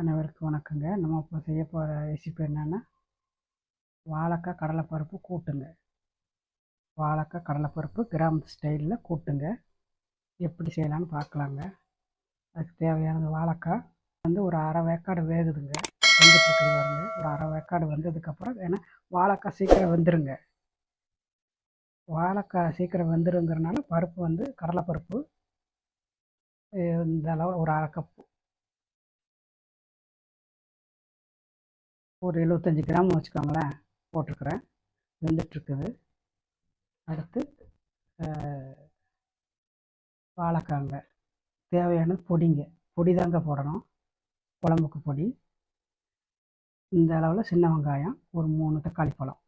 அனைவருக்கும் வணக்கங்க. நம்ம இப்போ செய்ய போகிற ரெசிபி என்னென்னா வாழைக்காய் கடலைப்பருப்பு கூட்டுங்க. வாழைக்காய் கடலைப்பருப்பு கிராமத்து ஸ்டைலில் கூட்டுங்க. எப்படி செய்யலான்னு பார்க்கலாங்க. அதுக்கு தேவையானது வாழைக்காய். வந்து ஒரு அரை வேக்காடு வேகுதுங்க. வெந்துட்டுருக்குது பாருங்க. ஒரு அரை வேக்காடு வந்ததுக்கப்புறம் ஏன்னா வாழைக்காய் சீக்கிரம் வெந்துருங்க. வாழைக்காய் சீக்கிரம் வெந்துருங்கிறனால பருப்பு வந்து கடலைப்பருப்பு இந்த அளவு ஒரு அரை கப்பு. ஒரு எழுபத்தஞ்சி கிராம் வச்சுக்கோங்களேன் போட்டிருக்குறேன். வெந்துட்டுருக்குது. அடுத்து வாழைக்காங்க. தேவையான பொடிங்க. பொடி தாங்க போடணும். குழம்புக்கு பொடி. இந்த அளவில் சின்ன வெங்காயம் ஒரு மூணு தக்காளி பழம்.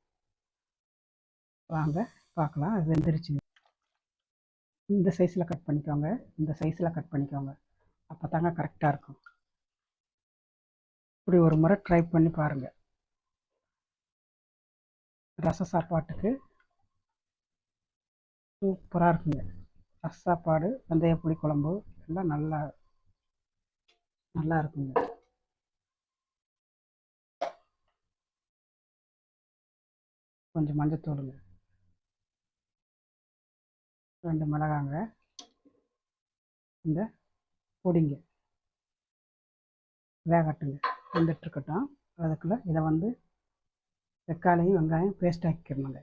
வாங்க பார்க்கலாம். அது வெந்துருச்சுங்க. இந்த சைஸில் கட் பண்ணிக்கோங்க. இந்த சைஸில் கட் பண்ணிக்கோங்க. அப்போ தாங்க கரெக்டாக இருக்கும். இப்படி ஒரு முறை ட்ரை பண்ணி பாருங்கள் ரச சாப்பாட்டுக்கு சூப்பராக இருக்குங்க. ரச சாப்பாடு வெந்தய புளி குழம்பு எல்லாம் நல்லா நல்லா இருக்குங்க. கொஞ்சம் மஞ்சத்தூளுங்க. ரெண்டு மிளகாங்க. இந்த பொடிங்க. வேகட்டுங்க. வெந்துட்டுருக்கட்டும். அதுக்குள்ளே இதை வந்து தக்காளியும் வெங்காயம் பேஸ்ட் ஆக்கிக்கணுங்க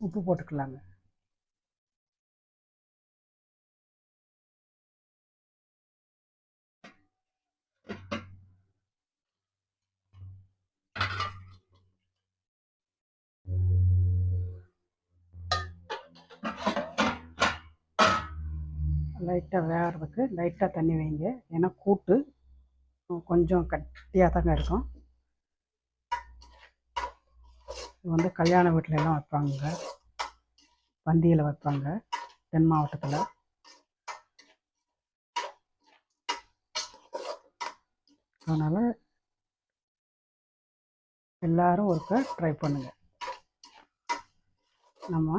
உப்பு போட்டுக்கலாங்க. லைட்டாக வேகிறதுக்கு லைட்டாக தண்ணி வைங்க. ஏன்னா கூட்டு கொஞ்சம் கட்டியாக தாங்க இருக்கும். இது வந்து கல்யாண வீட்டிலலாம் வைப்பாங்க. பந்தியில் வைப்பாங்க. தென் மாவட்டத்தில். அதனால் எல்லோரும் ஒருக்க ட்ரை பண்ணுங்கள் நம்ம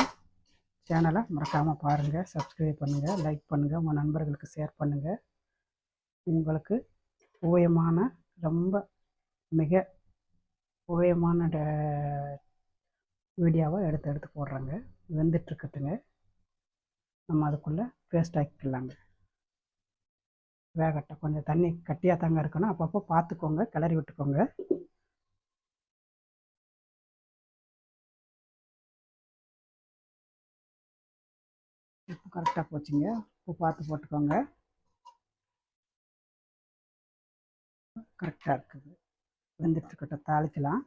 சேனலை மறக்காமல் பாருங்கள் சப்ஸ்கிரைப் பண்ணுங்கள் லைக் பண்ணுங்கள் உங்கள் நண்பர்களுக்கு ஷேர் பண்ணுங்கள் உங்களுக்கு ஓயமான ரொம்ப மிக ஓயமான வீடியோவை எடுத்து எடுத்து போடுறாங்க. வெந்துட்டுருக்கட்டுங்க நம்ம அதுக்குள்ளே பேஸ்ட் ஆக்கிக்கலாங்க. வேகட்டும். கொஞ்சம் தண்ணி கட்டியாக தாங்க இருக்கணும். அப்பப்போ பார்த்துக்கோங்க கிளறி விட்டுக்கோங்க. கரெக்டாக போச்சுங்க. உப்பு பார்த்து போட்டுக்கோங்க. கரெக்டாக இருக்குது. வெந்துட்டுருக்கட்டும் தாளிக்கலாம்.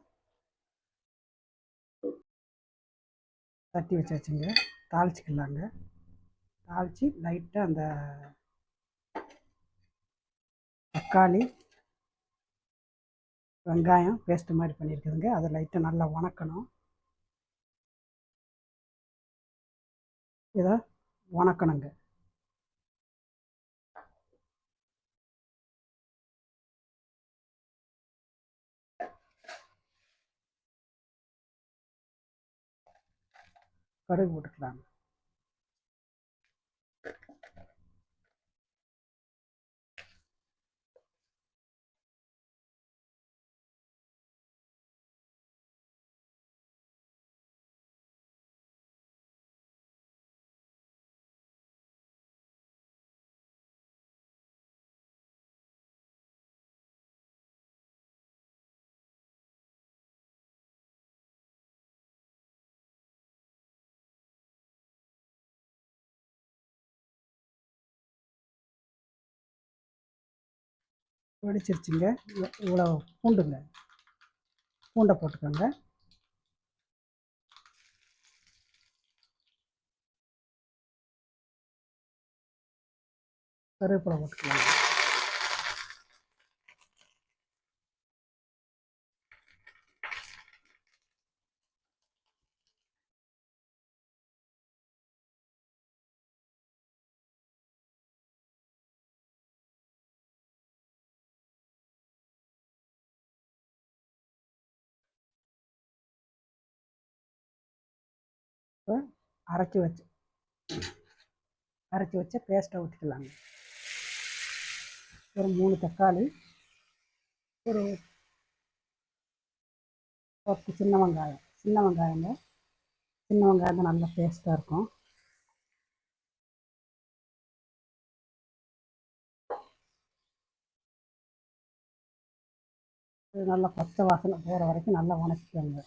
தட்டி வச்சாச்சுங்க தாளிச்சிக்கலாங்க. தாளித்து லைட்டாக அந்த தக்காளி வெங்காயம் பேஸ்ட்டு மாதிரி பண்ணியிருக்குதுங்க. அதை லைட்டாக நல்லா வணக்கணும். இதை வணக்கணுங்க. கடுகு போட்டுக்கலாங்க. வெடிச்சிருச்சுங்க. இவ்வளோ பூண்டுங்க. பூண்டை போட்டுக்கோங்க. கருவேப்பிலை போட்டுக்கலாங்க அரைச்சி வச்சு அரைச்சி வச்ச பேஸ்ட்டை ஊற்றிக்கலாங்க ஒரு மூணு தக்காளி ஒரு பத்து சின்ன வெங்காயம். சின்ன வெங்காயங்க சின்ன வெங்காயம் தான் நல்லா டேஸ்ட்டாக இருக்கும். நல்லா பச்சை வாசனை போகிற வரைக்கும் நல்லா உணச்சிக்கோங்க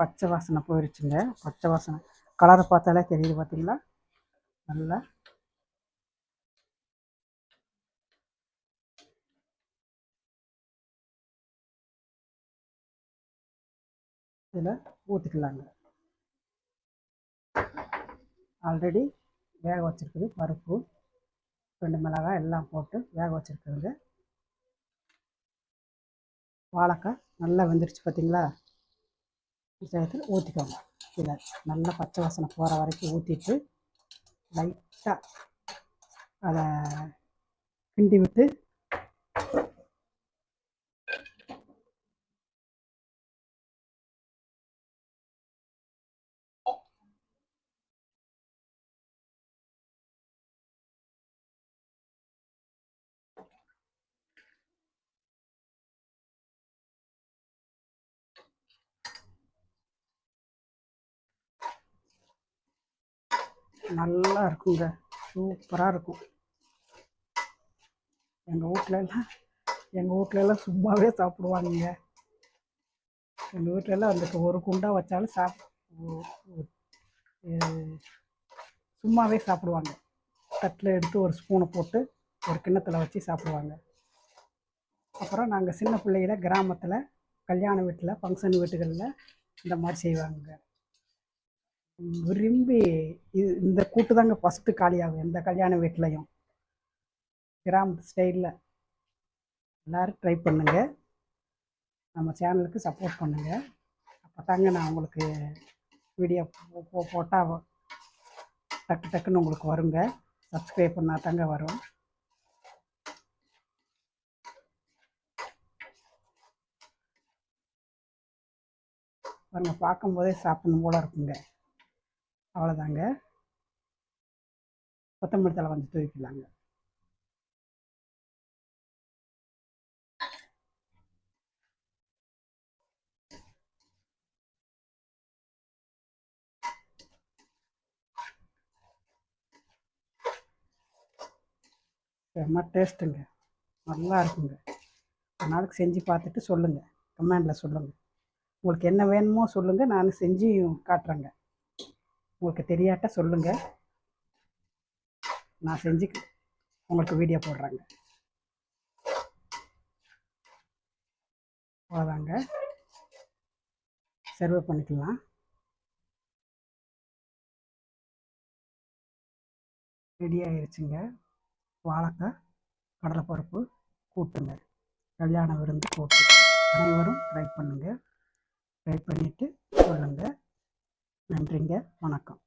பச்சை வாசனை போயிடுச்சுங்க பச்சை வாசனை. கலரை பார்த்தாலே தெரியுது பார்த்தீங்களா நல்லா. இதில் ஊற்றிக்கலாங்க ஆல்ரெடி வேக வச்சுருக்குது பருப்பு ரெண்டு மிளகாய் எல்லாம் போட்டு வேக வச்சுருக்குதுங்க. வாழைக்காய் நல்லா வெந்துருச்சு பார்த்தீங்களா? சேர்த்து ஊற்றிக்கோங்க இதில் நல்லா பச்சை வாசனை போகிற வரைக்கும் ஊற்றிட்டு லைட்டாக அதை கிண்டி விட்டு நல்லா இருக்குங்க சூப்பராக இருக்கும் எங்கள் வீட்லலாம் எங்கள் வீட்லலாம் சும்மாவே சாப்பிடுவாங்க எங்கள் வீட்டிலலாம் அந்த ஒரு குண்டா வச்சாலும் சாப் சும்மாவே சாப்பிடுவாங்க. தட்டில் எடுத்து ஒரு ஸ்பூனை போட்டு ஒரு கிண்ணத்தில் வச்சு சாப்பிடுவாங்க. அப்புறம் நாங்கள் சின்ன பிள்ளையில கிராமத்தில் கல்யாண வீட்டில் ஃபங்க்ஷன் வீட்டுகளில் இந்த மாதிரி செய்வாங்க விரும்பி இது இந்த கூட்டு தாங்க ஃபஸ்ட்டு காலியாகும் எந்த கல்யாண வீட்லேயும். கிராமத்து ஸ்டைலில் எல்லோரும் ட்ரை பண்ணுங்க. நம்ம சேனலுக்கு சப்போர்ட் பண்ணுங்க. அப்போ தாங்க நான் உங்களுக்கு வீடியோ போட்டால் டக்கு டக்குன்னு உங்களுக்கு வருங்க. சப்ஸ்கிரைப் பண்ணால் தாங்க வரும். பாருங்கள் பார்க்கும்போதே சாப்பிடணும் போல இருக்குங்க. அவ்வளோதாங்க கொத்தமல்லி தலை வந்து தூக்கிக்கலாங்க செம்ம டேஸ்ட்டுங்க. நல்லா இருக்குங்க. ஒரு நாளைக்கு செஞ்சு பார்த்துட்டு சொல்லுங்கள் கமெண்டில் சொல்லுங்கள் உங்களுக்கு என்ன வேணுமோ சொல்லுங்கள் நான் செஞ்சு காட்டுறேங்க. உங்களுக்கு தெரியாட்ட சொல்லுங்கள் நான் செஞ்சு உங்களுக்கு வீடியோ போடுறேங்க. அவ்வளோதாங்க சர்வ் பண்ணிக்கலாம். ரெடி ஆயிடுச்சுங்க வாழைக்காய் கடலைப்பருப்பு கூட்டுங்க. கல்யாண விருந்து கூட்டு அனைவரும் ட்ரை பண்ணுங்கள் ட்ரை பண்ணிவிட்டு சொல்லுங்கள் நன்றிங்க. வணக்கம்.